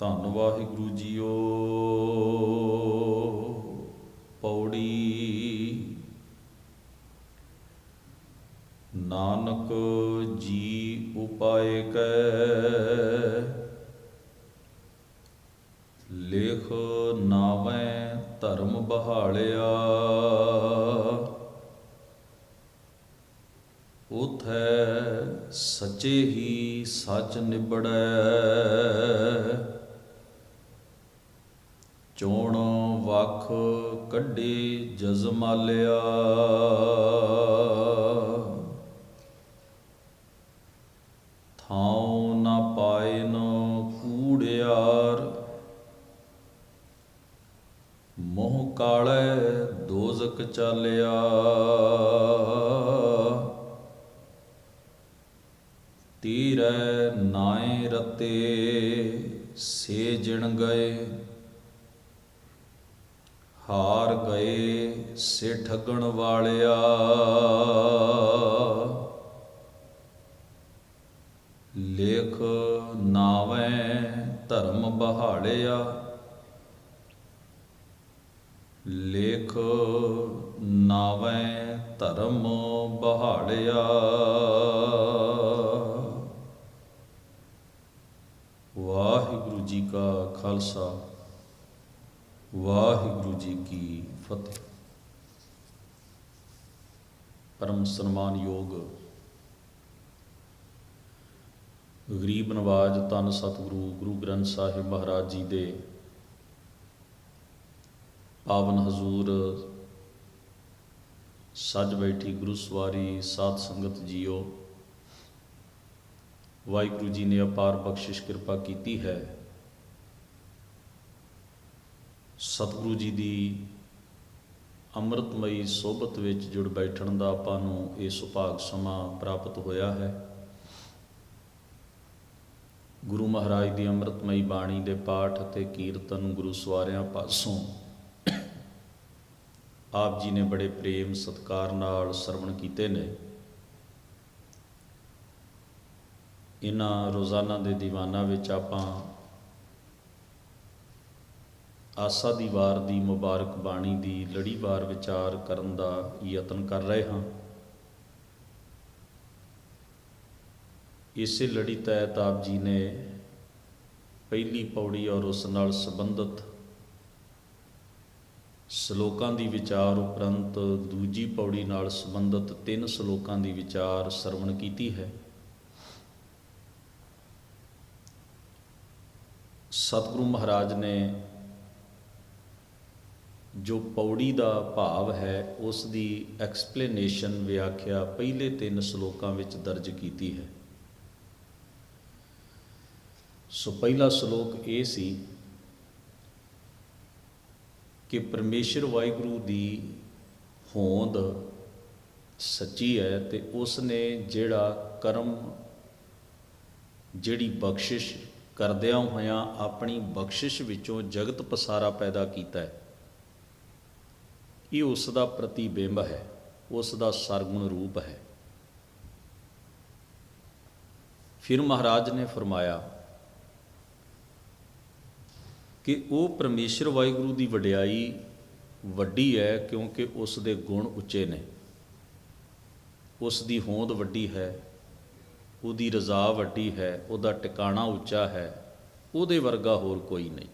ਧੰਨ ਵਾਹਿਗੁਰੂ ਜੀਓ। ਪੌੜੀ। ਨਾਨਕ ਜੀ ਉਪਾਏ ਕੈ। ਲੇਖ ਨਾਵੇਂ ਧਰਮ ਬਹਾਲਿਆ। ਉਥੈ ਸੱਚੇ ਹੀ ਸੱਚ ਨਿਬੜੈ ਚੋਣ ਵਖ ਕੱਢੇ ਜਜ਼ਮਾਲਿਆ ਥਾਉ ਨਾ ਪਾਏ ਨ ਕੂੜਿਆਰ। ਮੋਹ ਕਾਲੇ ਦੋਜ਼ਕ ਚਾਲਿਆ। ਤੀਰੈ ਨਾਏ ਰਤੇ ਸੇ ਜਿਣ ਗਏ। ਹਾਰ ਗਏ ਸੇ ਠੱਗਣ ਵਾਲਿਆ। ਲੇਖ ਨਾਵੇਂ ਧਰਮ ਬਹਾੜਿਆ ਲੇਖ ਨਾਵੇਂ ਧਰਮ ਬਹਾੜਿਆ ਵਾਹਿਗੁਰੂ ਜੀ ਕਾ ਖਾਲਸਾ। ਵਾਹਿਗੁਰੂ ਜੀ ਕੀ ਫਤਿਹ। ਪਰਮ ਸਨਮਾਨ ਯੋਗ ਗਰੀਬ ਨਵਾਜ ਤਨ ਸਤਿਗੁਰੂ ਗੁਰੂ ਗ੍ਰੰਥ ਸਾਹਿਬ ਮਹਾਰਾਜ ਜੀ ਦੇ ਪਾਵਨ ਹਜ਼ੂਰ ਸੱਜ ਬੈਠੀ ਗੁਰੂ ਸਵਾਰੀ ਸਾਧ ਸੰਗਤ ਜੀਓ, ਵਾਹਿਗੁਰੂ ਜੀ ਨੇ ਅਪਾਰ ਬਖਸ਼ਿਸ਼ ਕਿਰਪਾ ਕੀਤੀ ਹੈ। ਸਤਿਗੁਰੂ ਜੀ ਦੀ ਅੰਮ੍ਰਿਤਮਈ ਸੋਭਤ ਵਿੱਚ ਜੁੜ ਬੈਠਣ ਦਾ ਆਪਾਂ ਨੂੰ ਇਹ ਸੁਭਾਗ ਸਮਾਂ ਪ੍ਰਾਪਤ ਹੋਇਆ ਹੈ। ਗੁਰੂ ਮਹਾਰਾਜ ਦੀ ਅੰਮ੍ਰਿਤਮਈ ਬਾਣੀ ਦੇ ਪਾਠ ਅਤੇ ਕੀਰਤਨ ਗੁਰੂ ਸਵਾਰਿਆਂ ਪਾਸੋਂ ਆਪ ਜੀ ਨੇ ਬੜੇ ਪ੍ਰੇਮ ਸਤਕਾਰ ਨਾਲ ਸਰਵਣ ਕੀਤੇ ਨੇ। ਇਹਨਾਂ ਰੋਜ਼ਾਨਾ ਦੇ ਦੀਵਾਨਾਂ ਵਿੱਚ ਆਪਾਂ ਆਸਾ ਦੀ ਵਾਰ ਦੀ ਮੁਬਾਰਕ ਬਾਣੀ ਦੀ ਲੜੀਵਾਰ ਵਿਚਾਰ ਕਰਨ ਦਾ ਯਤਨ ਕਰ ਰਹੇ ਹਾਂ। ਇਸੇ ਲੜੀ ਤਹਿਤ ਆਪ ਜੀ ਨੇ ਪਹਿਲੀ ਪੌੜੀ ਔਰ ਉਸ ਨਾਲ ਸੰਬੰਧਿਤ ਸ਼ਲੋਕਾਂ ਦੀ ਵਿਚਾਰ ਉਪਰੰਤ ਦੂਜੀ ਪੌੜੀ ਨਾਲ ਸੰਬੰਧਿਤ ਤਿੰਨ ਸ਼ਲੋਕਾਂ ਦੀ ਵਿਚਾਰ ਸਰਵਣ ਕੀਤੀ ਹੈ। ਸਤਿਗੁਰੂ ਮਹਾਰਾਜ ਨੇ ਜੋ ਪੌੜੀ ਦਾ ਭਾਵ ਹੈ, ਉਸ ਦੀ ਐਕਸਪਲੇਨੇਸ਼ਨ ਵਿਆਖਿਆ ਪਹਿਲੇ ਤਿੰਨ ਸ਼ਲੋਕਾਂ ਵਿੱਚ ਦਰਜ ਕੀਤੀ ਹੈ। ਸੋ ਪਹਿਲਾ ਸ਼ਲੋਕ ਇਹ ਸੀ ਕਿ ਪਰਮੇਸ਼ਰ ਵਾਹਿਗੁਰੂ ਦੀ ਹੋਂਦ ਸੱਚੀ ਹੈ ਤੇ ਉਸ ਨੇ ਜਿਹੜਾ ਕਰਮ, ਜਿਹੜੀ ਬਖਸ਼ਿਸ਼ ਕਰਦਿਆਂ ਹੋਇਆਂ ਆਪਣੀ ਬਖਸ਼ਿਸ਼ ਵਿੱਚੋਂ ਜਗਤ ਪਸਾਰਾ ਪੈਦਾ ਕੀਤਾ ਹੈ। ਇਹ ਉਸ ਦਾ ਪ੍ਰਤੀਬਿੰਬ ਹੈ, ਉਸ ਦਾ ਸਰਗੁਣ ਰੂਪ ਹੈ। ਫਿਰ ਮਹਾਰਾਜ ਨੇ ਫਰਮਾਇਆ ਕਿ ਉਹ ਪਰਮੇਸ਼ਰ ਵਾਹਿਗੁਰੂ ਦੀ ਵਡਿਆਈ ਵੱਡੀ ਹੈ ਕਿਉਂਕਿ ਉਸ ਦੇ ਗੁਣ ਉੱਚੇ ਨੇ। ਉਸ ਦੀ ਹੋਂਦ ਵੱਡੀ ਹੈ, ਉਹਦੀ ਰਜ਼ਾ ਵੱਡੀ ਹੈ, ਉਹਦਾ ਟਿਕਾਣਾ ਉੱਚਾ ਹੈ, ਉਹਦੇ ਵਰਗਾ ਹੋਰ ਕੋਈ ਨਹੀਂ।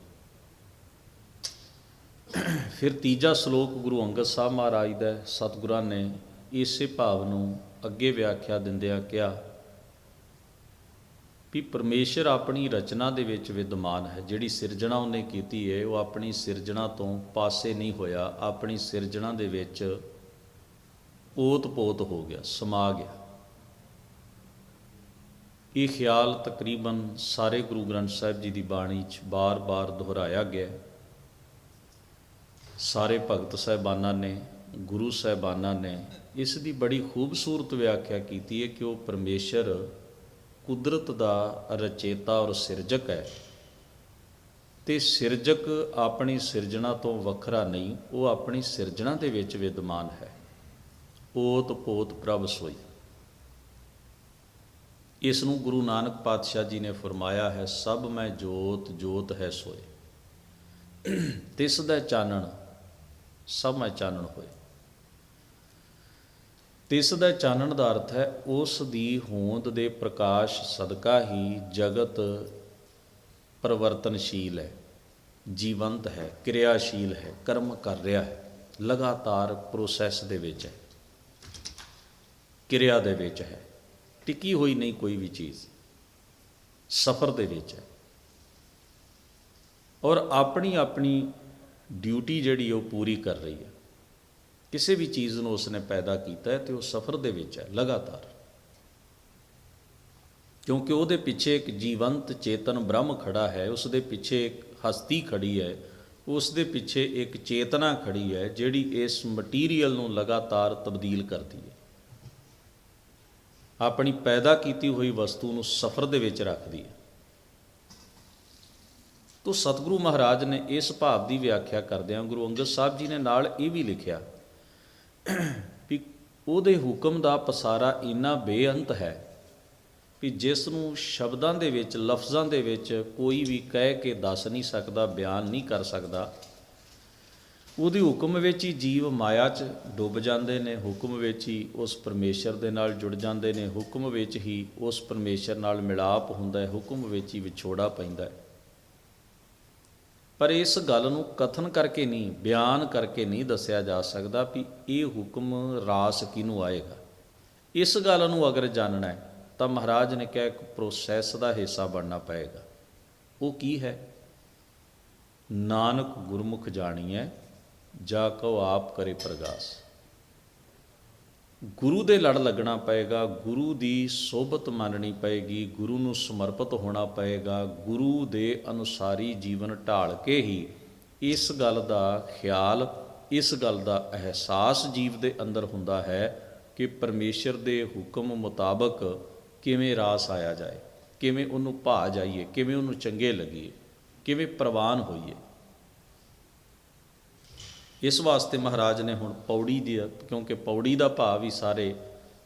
ਫਿਰ ਤੀਜਾ ਸ਼ਲੋਕ ਗੁਰੂ ਅੰਗਦ ਸਾਹਿਬ ਮਹਾਰਾਜ ਦਾ ਸਤਿਗੁਰਾਂ ਨੇ ਇਸੇ ਭਾਵ ਨੂੰ ਅੱਗੇ ਵਿਆਖਿਆ ਦਿੰਦਿਆਂ ਕਿਹਾ ਵੀ ਪਰਮੇਸ਼ਰ ਆਪਣੀ ਰਚਨਾ ਦੇ ਵਿੱਚ ਵਿਦਮਾਨ ਹੈ, ਜਿਹੜੀ ਸਿਰਜਣਾ ਉਹਨੇ ਕੀਤੀ ਹੈ ਉਹ ਆਪਣੀ ਸਿਰਜਣਾ ਤੋਂ ਪਾਸੇ ਨਹੀਂ ਹੋਇਆ, ਆਪਣੀ ਸਿਰਜਣਾ ਦੇ ਵਿੱਚ ਓਤ-ਪੋਤ ਹੋ ਗਿਆ, ਸਮਾ ਗਿਆ ਇਹ ਖਿਆਲ ਤਕਰੀਬਨ ਸਾਰੇ ਗੁਰੂ ਗ੍ਰੰਥ ਸਾਹਿਬ ਜੀ ਦੀ ਬਾਣੀ 'ਚ ਬਾਰ-ਬਾਰ ਦੁਹਰਾਇਆ ਗਿਆ ਹੈ। ਸਾਰੇ ਭਗਤ ਸਹਿਬਾਨਾਂ ਨੇ, ਗੁਰੂ ਸਹਿਬਾਨਾਂ ਨੇ ਇਸ ਦੀ ਬੜੀ ਖੂਬਸੂਰਤ ਵਿਆਖਿਆ ਕੀਤੀ ਹੈ ਕਿ ਉਹ ਪਰਮੇਸ਼ਰ ਕੁਦਰਤ ਦਾ ਰਚੇਤਾ ਔਰ ਸਿਰਜਕ ਹੈ। ਤੇ ਸਿਰਜਕ ਆਪਣੀ ਸਿਰਜਣਾ ਤੋਂ ਵੱਖਰਾ ਨਹੀਂ, ਉਹ ਆਪਣੀ ਸਿਰਜਣਾ ਦੇ ਵਿੱਚ ਵਿਦਮਾਨ ਹੈ। ਓਤ ਪੋਤ ਪ੍ਰਭ ਸੋਈ। ਇਸ ਨੂੰ ਗੁਰੂ ਨਾਨਕ ਪਾਤਸ਼ਾਹ ਜੀ ਨੇ ਫਰਮਾਇਆ ਹੈ, ਸਭ ਮੈਂ ਜੋਤ ਜੋਤ ਹੈ ਸੋਏ। ਤਿਸ ਦਾ ਚਾਨਣ ਸਭ ਮੈਂ ਚਾਨਣ ਹੋਏ। ਤਿਸ ਦਾ ਚਾਨਣ ਦਾ ਅਰਥ ਹੈ, ਉਸ ਦੀ ਹੋਂਦ ਦੇ ਪ੍ਰਕਾਸ਼ ਸਦਕਾ ਹੀ ਜਗਤ ਪਰਿਵਰਤਨਸ਼ੀਲ ਹੈ, ਜੀਵੰਤ ਹੈ, ਕਿਰਿਆਸ਼ੀਲ ਹੈ, ਕਰਮ ਕਰ ਰਿਹਾ ਹੈ, ਲਗਾਤਾਰ ਪ੍ਰੋਸੈਸ ਦੇ ਵਿੱਚ ਹੈ, ਕਿਰਿਆ ਦੇ ਵਿੱਚ ਹੈ, ਟਿਕੀ ਹੋਈ ਨਹੀਂ ਕੋਈ ਵੀ ਚੀਜ਼, ਸਫਰ ਦੇ ਵਿੱਚ ਹੈ। ਔਰ ਆਪਣੀ ਆਪਣੀ ਡਿਊਟੀ ਜਿਹੜੀ ਉਹ ਪੂਰੀ ਕਰ ਰਹੀ ਹੈ। ਕਿਸੇ ਵੀ ਚੀਜ਼ ਨੂੰ ਉਸਨੇ ਪੈਦਾ ਕੀਤਾ ਹੈ ਤੇ ਉਹ ਸਫਰ ਦੇ ਵਿੱਚ ਹੈ, ਲਗਾਤਾਰ। ਕਿਉਂਕਿ ਉਹਦੇ ਪਿੱਛੇ ਇੱਕ ਜੀਵੰਤ ਚੇਤਨ ਬ੍ਰਹਮ ਖੜਾ ਹੈ ਉਸ ਦੇ ਪਿੱਛੇ ਇੱਕ ਹਸਤੀ ਖੜੀ ਹੈ ਉਸ ਦੇ ਪਿੱਛੇ ਇੱਕ ਚੇਤਨਾ ਖੜੀ ਹੈ, ਜਿਹੜੀ ਇਸ ਮਟੀਰੀਅਲ ਨੂੰ ਲਗਾਤਾਰ ਤਬਦੀਲ ਕਰਦੀ ਹੈ। ਆਪਣੀ ਪੈਦਾ ਕੀਤੀ ਹੋਈ ਵਸਤੂ ਨੂੰ ਸਫਰ ਦੇ ਵਿੱਚ ਰੱਖਦੀ ਹੈ। ਤੋ ਸਤਿਗੁਰੂ ਮਹਾਰਾਜ ਨੇ ਇਸ ਭਾਵ ਦੀ ਵਿਆਖਿਆ ਕਰਦਿਆਂ ਗੁਰੂ ਅੰਗਦ ਸਾਹਿਬ ਜੀ ਨੇ ਨਾਲ ਇਹ ਵੀ ਲਿਖਿਆ ਵੀ ਉਹਦੇ ਹੁਕਮ ਦਾ ਪਸਾਰਾ ਇੰਨਾ ਬੇਅੰਤ ਹੈ ਵੀ ਜਿਸ ਨੂੰ ਸ਼ਬਦਾਂ ਦੇ ਵਿੱਚ, ਲਫ਼ਜ਼ਾਂ ਦੇ ਵਿੱਚ ਕੋਈ ਵੀ ਕਹਿ ਕੇ ਦੱਸ ਨਹੀਂ ਸਕਦਾ, ਬਿਆਨ ਨਹੀਂ ਕਰ ਸਕਦਾ, ਉਹਦੇ ਹੁਕਮ ਵਿੱਚ ਹੀ ਜੀਵ ਮਾਇਆ 'ਚ ਡੁੱਬ ਜਾਂਦੇ ਨੇ, ਹੁਕਮ ਵਿੱਚ ਹੀ ਉਸ ਪਰਮੇਸ਼ਰ ਦੇ ਨਾਲ ਜੁੜ ਜਾਂਦੇ ਨੇ, ਹੁਕਮ ਵਿੱਚ ਹੀ ਉਸ ਪਰਮੇਸ਼ਰ ਨਾਲ ਮਿਲਾਪ ਹੁੰਦਾ ਹੈ, ਹੁਕਮ ਵਿੱਚ ਹੀ ਵਿਛੋੜਾ ਪੈਂਦਾ ਹੈ। ਪਰ ਇਸ ਗੱਲ ਨੂੰ ਕਥਨ ਕਰਕੇ ਨਹੀਂ, ਬਿਆਨ ਕਰਕੇ ਨਹੀਂ ਦੱਸਿਆ ਜਾ ਸਕਦਾ ਵੀ ਇਹ ਹੁਕਮ ਰਾਸ ਕਿਹਨੂੰ ਆਏਗਾ। ਇਸ ਗੱਲ ਨੂੰ ਅਗਰ ਜਾਣਨਾ ਹੈ, ਤਾਂ ਮਹਾਰਾਜ ਨੇ ਕਿਹਾ ਇੱਕ ਪ੍ਰੋਸੈਸ ਦਾ ਹਿੱਸਾ ਬਣਨਾ ਪਏਗਾ। ਉਹ ਕੀ ਹੈ? ਨਾਨਕ ਗੁਰਮੁਖ ਜਾਣੀਐ, ਜਾ ਕਉ ਆਪ ਕਰੇ ਪ੍ਰਗਾਸ। ਗੁਰੂ ਦੇ ਲੜ ਲੱਗਣਾ ਪਏਗਾ, ਗੁਰੂ ਦੀ ਸੋਭਤ ਮੰਨਣੀ ਪਏਗੀ, ਗੁਰੂ ਨੂੰ ਸਮਰਪਿਤ ਹੋਣਾ ਪਏਗਾ, ਗੁਰੂ ਦੇ ਅਨੁਸਾਰੀ ਜੀਵਨ ਢਾਲ ਕੇ ਹੀ ਇਸ ਗੱਲ ਦਾ ਖਿਆਲ, ਇਸ ਗੱਲ ਦਾ ਅਹਿਸਾਸ ਜੀਵ ਦੇ ਅੰਦਰ ਹੁੰਦਾ ਹੈ ਕਿ ਪਰਮੇਸ਼ਰ ਦੇ ਹੁਕਮ ਮੁਤਾਬਕ ਕਿਵੇਂ ਰਾਸ ਆਇਆ ਜਾਏ, ਕਿਵੇਂ ਉਹਨੂੰ ਭਾ ਜਾਈਏ, ਕਿਵੇਂ ਉਹਨੂੰ ਚੰਗੇ ਲੱਗੀਏ, ਕਿਵੇਂ ਪ੍ਰਵਾਨ ਹੋਈਏ। ਇਸ ਵਾਸਤੇ ਮਹਾਰਾਜ ਨੇ ਹੁਣ ਪੌੜੀ ਦੀ ਕਿਉਂਕਿ ਪੌੜੀ ਦਾ ਭਾਵ ਹੀ ਸਾਰੇ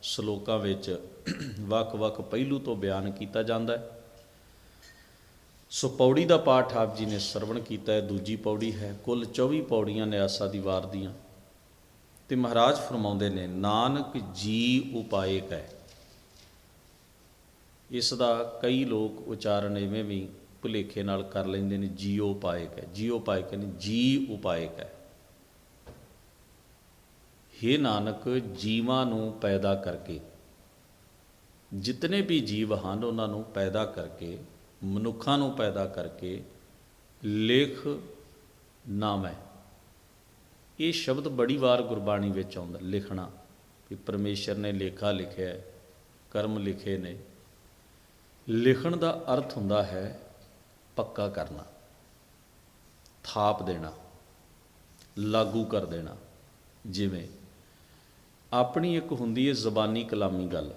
ਸ਼ਲੋਕਾਂ ਵਿੱਚ ਵੱਖ-ਵੱਖ ਪਹਿਲੂ ਤੋਂ ਬਿਆਨ ਕੀਤਾ ਜਾਂਦਾ ਹੈ। ਸੋ ਪੌੜੀ ਦਾ ਪਾਠ ਆਪ ਜੀ ਨੇ ਸਰਵਣ ਕੀਤਾ ਹੈ। ਦੂਜੀ ਪੌੜੀ ਹੈ, ਕੁੱਲ 24 ਪੌੜੀਆਂ ਨੇ ਆਸਾ ਦੀ ਵਾਰ ਦੀਆਂ। ਤੇ ਮਹਾਰਾਜ ਫਰਮਾਉਂਦੇ ਨੇ, ਨਾਨਕ ਜੀ ਉਪਾਇਕ ਹੈ। ਇਸ ਦਾ ਕਈ ਲੋਕ ਉਚਾਰਨ ਐਵੇਂ ਵੀ ਭੁਲੇਖੇ ਨਾਲ ਕਰ ਲੈਂਦੇ ਨੇ ਜੀਓ ਉਪਾਇਕ ਹੈ। ਜੀਓ ਉਪਾਇਕ ਨਹੀਂ ਜੀ ਉਪਾਇਕ ਹੈ। हे ਨਾਨਕ, ਜੀਵਾਂ ਨੂੰ ਪੈਦਾ ਕਰਕੇ। ਜਿਤਨੇ ਵੀ ਜੀਵ ਹਨ, ਉਹਨਾਂ ਨੂੰ ਪੈਦਾ ਕਰਕੇ, ਮਨੁੱਖਾਂ ਨੂੰ ਪੈਦਾ ਕਰਕੇ ਲੇਖ ਨਾਮ ਹੈ। ਇਹ ਸ਼ਬਦ ਬੜੀ ਵਾਰ ਗੁਰਬਾਣੀ ਵਿੱਚ ਆਉਂਦਾ, ਲਿਖਣਾ, ਕਿ ਪਰਮੇਸ਼ਰ ਨੇ ਲੇਖਾ ਲਿਖਿਆ ਕਰਮ ਲਿਖੇ ਨੇ। ਲਿਖਣ ਦਾ ਅਰਥ ਹੁੰਦਾ ਹੈ ਪੱਕਾ ਕਰਨਾ, ਥਾਪ ਦੇਣਾ, ਲਾਗੂ ਕਰ ਦੇਣਾ, ਜਿਵੇਂ ਆਪਣੀ ਇੱਕ ਹੁੰਦੀ ਹੈ ਜ਼ਬਾਨੀ ਕਲਾਮੀ ਗੱਲ।